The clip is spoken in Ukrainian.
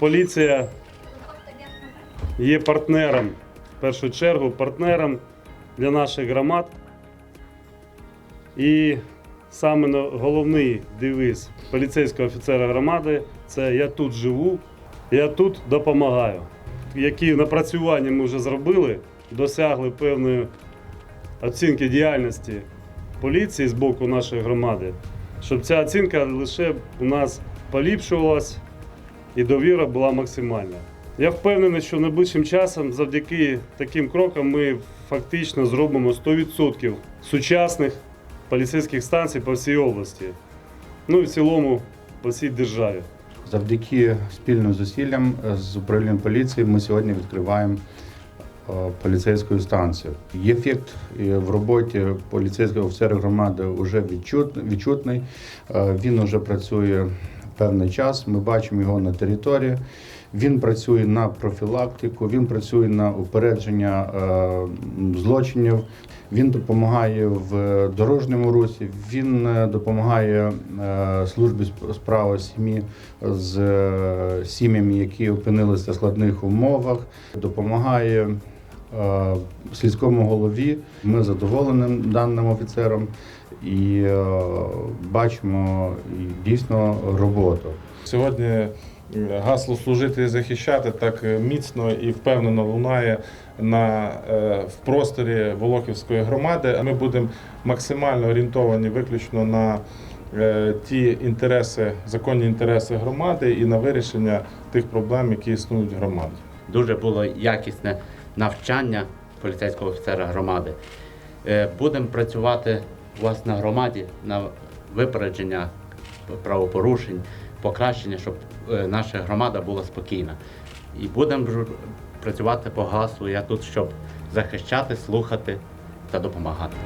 поліція є партнером, в першу чергу, партнером для наших громад. І саме головний девіз поліцейського офіцера громади це я тут живу, я тут допомагаю. Які напрацювання ми вже зробили, досягли певної оцінки діяльності поліції з боку нашої громади, щоб ця оцінка лише у нас поліпшувалась і довіра була максимальна. Я впевнений, що найближчим часом завдяки таким крокам ми фактично зробимо 100% сучасних поліцейських станцій по всій області, ну і в цілому по всій державі. Завдяки спільним зусиллям е, з управлінням поліції ми сьогодні відкриваємо е, поліцейську станцію. Ефект е, в роботі поліцейського офіцера громади вже відчут, відчутний. Е, Він вже працює певний час. Ми бачимо його на території. Він працює на профілактику, він працює на упередження е, злочинів. Він допомагає в дорожньому русі, він е, допомагає е, службі сп- справи сім'ї з сім'ями, які опинилися в складних умовах, допомагає сільському голові. Ми задоволені даним офіцером і е, бачимо дійсно роботу. Сьогодні е, гасло служити і захищати так е, міцно і впевнено лунає на, е, в просторі Волохівської громади. Ми будемо максимально орієнтовані виключно на е, ті інтереси, законні інтереси громади і на вирішення тих проблем, які існують в громаді. дуже було якісне навчання поліцейського офіцера громади. Е, Будемо працювати вас на громаді на випередження правопорушень, покращення, щоб е, наша громада була спокійна. І будемо працювати по гаслу. Я тут, щоб захищати, слухати та допомагати.